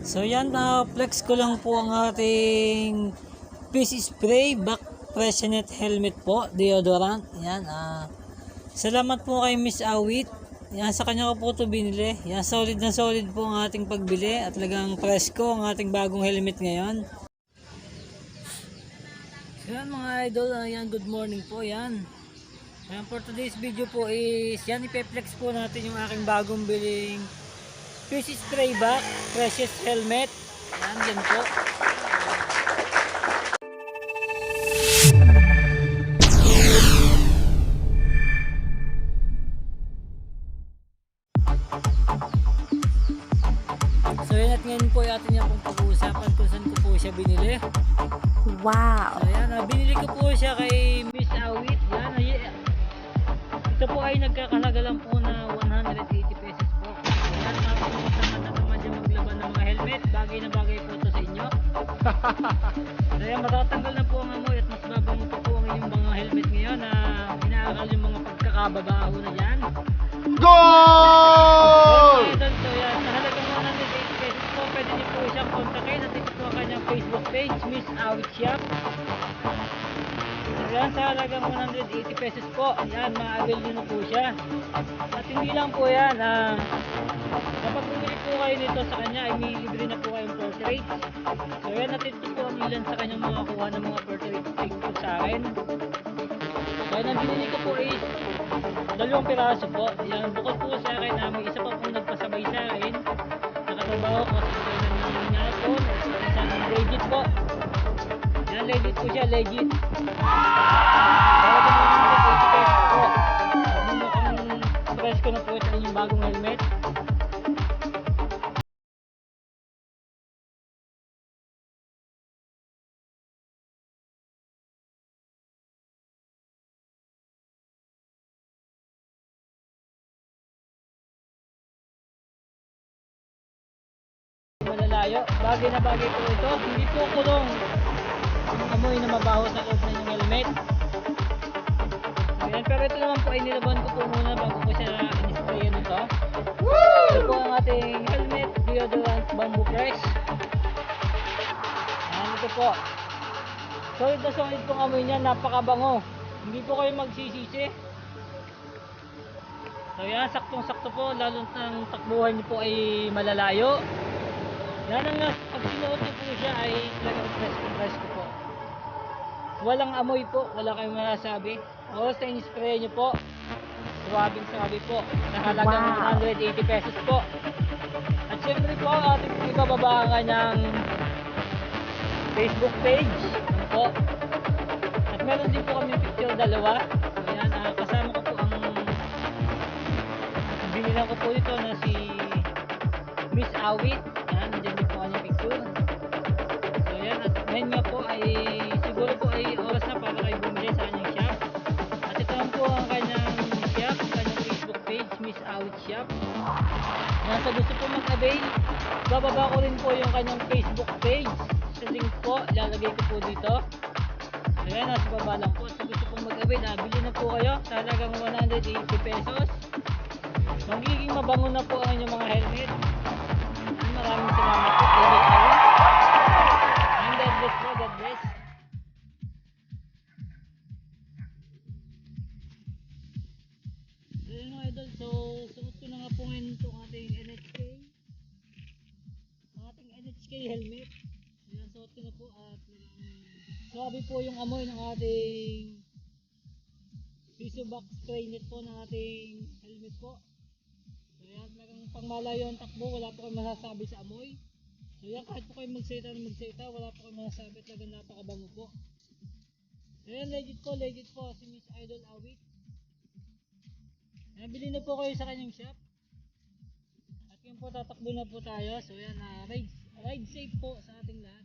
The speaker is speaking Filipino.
So yan, na flex ko lang po ang ating fish spray back freshenet helmet po, deodorant. Yan, ah. salamat po kay Miss Awit. Yan, sa kanya ko po ito binili. Yan, solid na solid po ang ating pagbili at talagang presko ang ating bagong helmet ngayon. Yan mga idol, ah, yan, good morning po, yan. Yan, for today's video po is, yan, ipeplex po natin yung aking bagong biling fish spray back, precious helmet. Yan, yan po. So yan at ngayon po atin niya pong pag-uusapan kung saan ko po siya binili. Wow. So yan, ah, binili ko po siya kay Miss Awit. Yan, ay, ito po ay nagkakalaga lang po na 180 yan, matatanggal na po ang amoy at mas babango pa po ang inyong mga helmet ngayon na inaakal yung mga pagkakababaho na yan. Goal! So, yan, sa halagang 180 pesos po, pwede niyo po siyang kontakin at ito po ang kanyang Facebook page, Miss Awit Shop. Yan, sa halagang 180 pesos po, yan, ma-avail niyo na po siya. At hindi lang po yan, ah, kapag bumili po kayo nito sa kanya, ay may libre na po kayong portrait. So yan, natin po ang ilan sa kanyang mga kuha ng mga portrait take po sa akin. So yan, ang binili ko po is dalawang piraso po. Yan, bukod po sa akin na may isa pa pong nagpasabay sa akin. Nakatrabaho ko sa ito ng niya po. Isang legit po. Yan, legit po siya, legit. Kaya po yung 80 pesos po. Hindi mo kung press ko na po ito yung bagong helmet. Malalayo. Bagay na bagay po ito. Hindi po kulong ang amoy na mabaho sa loob ng inyong helmet. Ayan, pero ito naman po ay nilaban ko po muna bago ko siya in-sprayan nito. Ito po ang ating helmet deodorant bamboo press. Ayan, ito po. Solid na solid pong amoy niya, napakabango. Hindi po kayo magsisisi. So yan, saktong-sakto po, lalo ng takbuhan niyo po ay malalayo. Yan ang nas- pag sinuot niyo po siya ay talagang press ko po. Walang amoy po, wala kayong masasabi. O sa in-spray niyo po, suwabing sabi po, na halagang Wow. 180 pesos po. At syempre po, ating po ibababa ang kanyang Facebook page. Po. At meron din po kami picture dalawa. So yan, ah, kasama ko po ang binilang ko po ito na si Miss Awit. Yan, nandiyan po. So yan, at ngayon nga po ay siguro po ay oras na para kayo bumili sa kanyang shop. At ito lang po ang kanyang shop, ang kanyang Facebook page, Miss Awit Shop. Yan, sa gusto po mag-avail, bababa ko rin po yung kanyang Facebook page. Sa link po, ilalagay ko po dito. So yan, nasa baba lang po. Sa gusto pong mag-avail, ah, bili na po kayo sa halagang 180 pesos. Magiging mabango na po ang inyong mga helmet. So yun mga idol. So suot ko na nga po ngayon itong ating NHK. Ating NHK helmet. Ayan, suot ko na po at um, grabe po yung amoy ng ating piso box spray net po ng ating helmet po. So yan, meron pang malayo ang takbo, wala po kayo masasabi sa amoy. So yan, kahit po kayo magsalita na magsalita, wala po kayo masasabi talagang napakabango po. So yan, legit po, legit po, si Miss Idol Awit. Yan, bili na po kayo sa kanyang shop. At yun po, tatakbo na po tayo. So yan, ah, ride, ride safe po sa ating lahat.